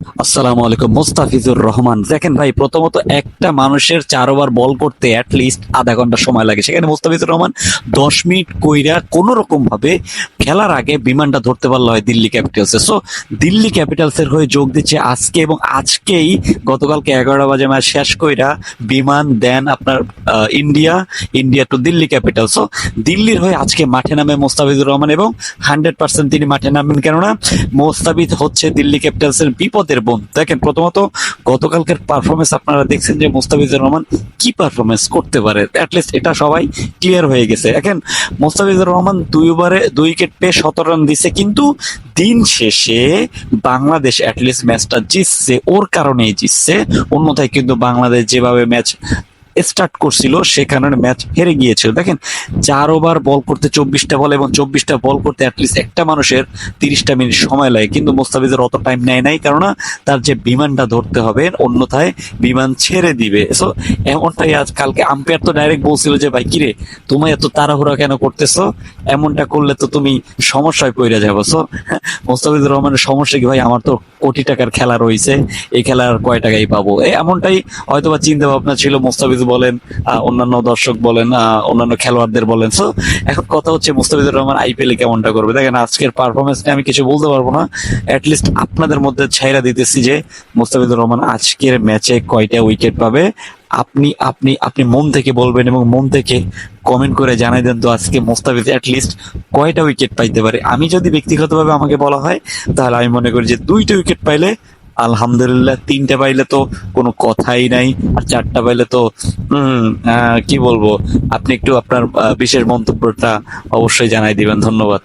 আসসালামু আলাইকুম, মোস্তাফিজুর রহমান। দেখেন ভাই, প্রথমত একটা মানুষের চার ওভার বল করতে লিস্ট আধা ঘণ্টা সময় লাগে। সেখানে মোস্তাফিজুর রহমান দশ মিনিট কইরা কোনো রকম ভাবে খেলার আগে বিমানটা ধরতে পারল হয় দিল্লি ক্যাপিটালসে। সো দিল্লি ক্যাপিটালসের হয়ে যোগ দিচ্ছে আজকে এবং আজকেই গতকালকে এগারোটা বাজে ম্যাচ শেষ কইরা বিমান দেন আপনার India India to Delhi capital so দিল্লির হয়ে আজকে মাঠে নামে মোস্তাফিজুর রহমান এবং হান্ড্রেড পার্সেন্ট তিনি মাঠে নামবেন। কেননা, মোস্তাফিজ হচ্ছে দিল্লি ক্যাপিটালসের বিপদের বোন। দেখেন, প্রথমত, গতকালকের পারফরমেন্স আপনারা দেখছেন যে মোস্তাফিজুর রহমান কি পারফরমেন্স করতে পারে? অ্যাটলিস্ট এটা সবাই ক্লিয়ার হয়ে গেছে। এখন মোস্তাফিজুর রহমান দুই ওভারে দুই উইকেট পেয়ে সতেরো রান দিছে, কিন্তু দিন শেষে বাংলাদেশ অ্যাটলিস্ট ম্যাচটা জিতছে, ওর কারণেই জিতছে। অন্যথায় কিন্তু বাংলাদেশ যেভাবে ম্যাচ স্টার্ট করছিল, সে কারণে ম্যাচ হেরে গিয়েছিল। দেখেন, চার ওভার বল করতে চব্বিশটা বল এবং চব্বিশটা বল করতে অ্যাটলিস্ট একটা মানুষের তিরিশটা মিনিট সময় লাগে। কিন্তু মোস্তাফিজের অত টাইম নেয় নাই, কেননা তার যে বিমানটা ধরতে হবে, অন্যথায় বিমান ছেড়ে দিবে। সো এমনটাই আজ কালকে আম্পায়ার তো ডাইরেক্ট বলছিল যে, ভাই, কিরে তুমি এত তাড়াহুড়া কেন করতেছো? এমনটা করলে তো তুমি সমস্যায় পড়ে যাব। সো মোস্তাফিজুর রহমানের সমস্যা কি, ভাই, আমার তো কোটি টাকার খেলা রয়েছে, এই খেলার কয় টাকাই পাবো? এমনটাই হয়তোবা চিন্তা ভাবনা ছিল মোস্তাফিজ বলেন অন্যান্য দর্শক বলেন অন্যান্য খেলোয়াড়দের বলেন। সো এখন কথা হচ্ছে মুস্তাফিজুর রহমান আইপিএল কেমনটা করবে? দেখেন, আজকের পারফরমেন্স আমি কিছু বলতে পারব না। অ্যাটলিস্ট আপনাদের মধ্যে ছাইরা দিতেছি যে, মুস্তাফিজুর রহমান আজকের ম্যাচে কয়টা উইকেট পাবে? আপনি আপনি আপনি মন থেকে বলবেন এবং মন থেকে কমেন্ট করে জানাই দেন তো আজকে মোস্তাফিজ অ্যাটলিস্ট কয়টা উইকেট পাইতে পারে। আমি যদি ব্যক্তিগতভাবে আমাকে বলা হয়, তাহলে আমি মনে করি যে দুইটা উইকেট পাইলে আলহামদুলিল্লাহ, তিনটা পাইলে তো কোনো কথাই নাই, আর চারটা পাইলে তো কি বলব? আপনি একটু আপনার বিশেষ মন্তব্যটা অবশ্যই জানাই দিবেন, ধন্যবাদ।